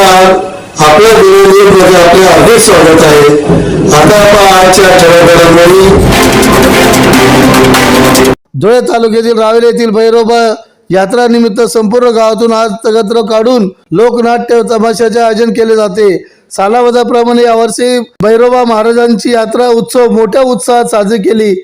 नमस्कार आपल्या विरोधी मध्ये म्हणजे आपले अधिक स्वागत आहे. आता आपण आजच्या ठळक धुळे तालुक्यातील रावेल येथील भैरोबा यात्रा निमित्त संपूर्ण गावातून आज तगत्र काढून लोकनाट्य तमाशाचे आयोजन केले जाते. सालावधाप्रमाणे यावर्षी भैरोबा महाराजांची यात्रा उत्सव मोठ्या उत्साहात साजरी केली.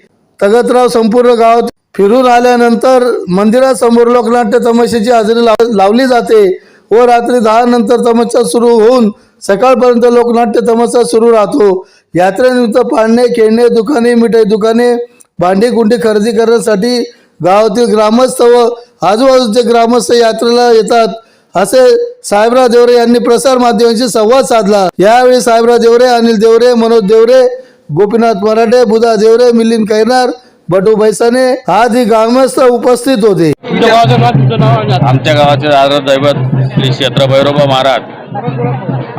तगतराव संपूर्ण गावात फिरून आल्यानंतर मंदिरासमोर लोकनाट्य तमाशाची हजेरी लावली जाते. व रात्री दहा नंतर तमाशा सुरू होऊन सकाळपर्यंत लोकनाट्य तमाशा सुरू राहतो. यात्रेनिमित्त पाळणे खेळणे दुकाने मिठाई दुकाने भांडी कुंडी खरेदी करण्यासाठी गावातील ग्रामस्थ व आजूबाजूचे ग्रामस्थ यात्रेला येतात. असे साहेबराव देवरे यांनी प्रसार माध्यमांशी संवाद साधला. यावेळी साहेबराव देवरे अनिल देवरे मनोज देवरे गोपीनाथ मराठे बुधा देवरे मिलिंद कैनार बटू बैसाने आदी ग्रामस्थ उपस्थित होते. आमच्या गावाचे दैवत श्री क्षेत्र भैरोबा महाराज.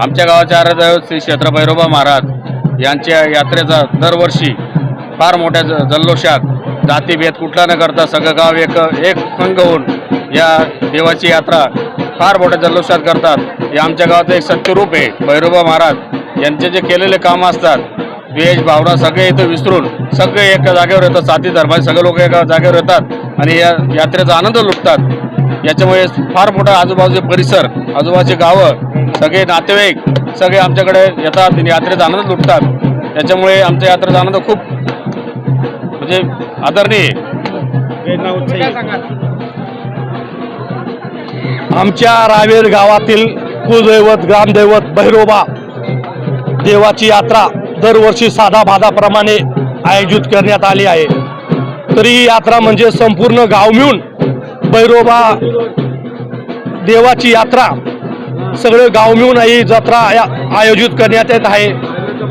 आमच्या गावाचे आराध्य श्री क्षेत्र भैरोबा महाराज यांच्या यात्रेचा दरवर्षी फार मोठ्या जल्लोषात जातीभेद कुठला न करता सगळं गाव एक एक संघ होऊन या देवाची यात्रा फार मोठ्या जल्लोषात करतात. हे आमच्या गावाचं एक सत्यरूप आहे. भैरोबा महाराज यांचे जे केलेले कामं असतात द्वेष भावना सगळे इथं विसरून सगळे एका जागेवर येतात साथी धर्माचे सगळे लोक एका जागेवर येतात आणि या यात्रेचा आनंद लुटतात. याच्यामुळे फार मोठा आजूबाजूचे परिसर आजूबाजूचे गावं सगळे नातेवाईक सगळे आमच्याकडे येतात आणि यात्रेचा आनंद लुटतात. त्याच्यामुळे आमच्या यात्रेचा आनंद खूप म्हणजे आदरणीय. आमच्या रावेर गावातील कुलदैवत ग्रामदैवत भैरोबा देवाची यात्रा दरवर्षी साधा भादाप्रमाणे आयोजित करण्यात आली आहे. तरी ही यात्रा म्हणजे संपूर्ण गाव मिळून भैरोबा देवाची यात्रा सगळे गाव मिळून ही जत्रा या- आयोजित करण्यात येत आहे.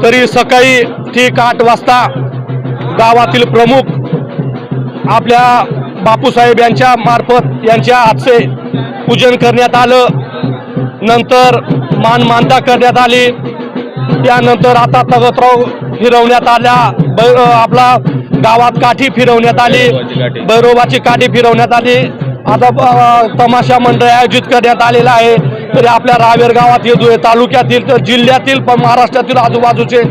तरी सकाळी ठीक आठ वाजता गावातील प्रमुख आपल्या बापूसाहेब यांच्या मार्फत यांच्या हातचे पूजन करण्यात आलं. नंतर मान मानता करण्यात आली. त्यानंतर आता तगतराव फिरवण्यात आल्या. बै- आपला गावात काठी फिरवण्यात आली. बैरोबाची काठी. फिरवण्यात आली. आता तमाशा मंडळ आयोजित करण्यात आलेला आहे. तरी आपल्या रावेर गावात धुळे तालुक्यातील तर जिल्ह्यातील पण महाराष्ट्रातील आजूबाजूचे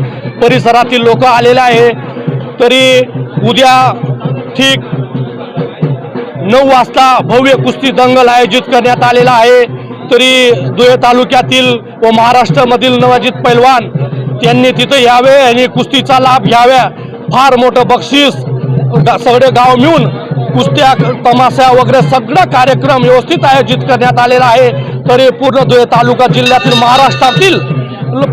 परिसरातील लोक आलेले आहे. तरी उद्या ठीक नऊ वाजता भव्य कुस्ती दंगल आयोजित करण्यात आलेला आहे. तरी धुळे तालुक्यातील व महाराष्ट्रामधील नवाजित पैलवान त्यांनी तिथं यावे आणि कुस्तीचा लाभ घ्याव्या. फार मोठं बक्षीस गा- सगळे गाव मिळून कुस्त्या तमाशा वगैरे सगळा कार्यक्रम व्यवस्थित आयोजित करण्यात आलेला आहे. तरी पूर्ण धुळे तालुका जिल्ह्यातील महाराष्ट्रातील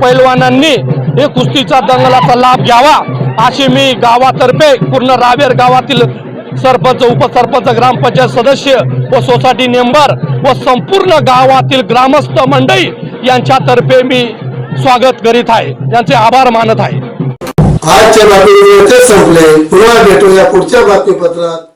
पैलवानांनी हे कुस्तीचा दंगलाचा लाभ घ्यावा अशी मी गावातर्फे पूर्ण रावेर गावातील सरपंच उपसरपंच ग्रामपंचायत सदस्य व सोसायटी मेंबर व संपूर्ण गावातील ग्रामस्थ मंडळी यांच्यातर्फे मी स्वागत करीत आहे. त्यांचे आभार मानत आहे. आजच्या बातमीपत्र संपले. पुन्हा भेटूया पुढच्या बातमीपत्रात.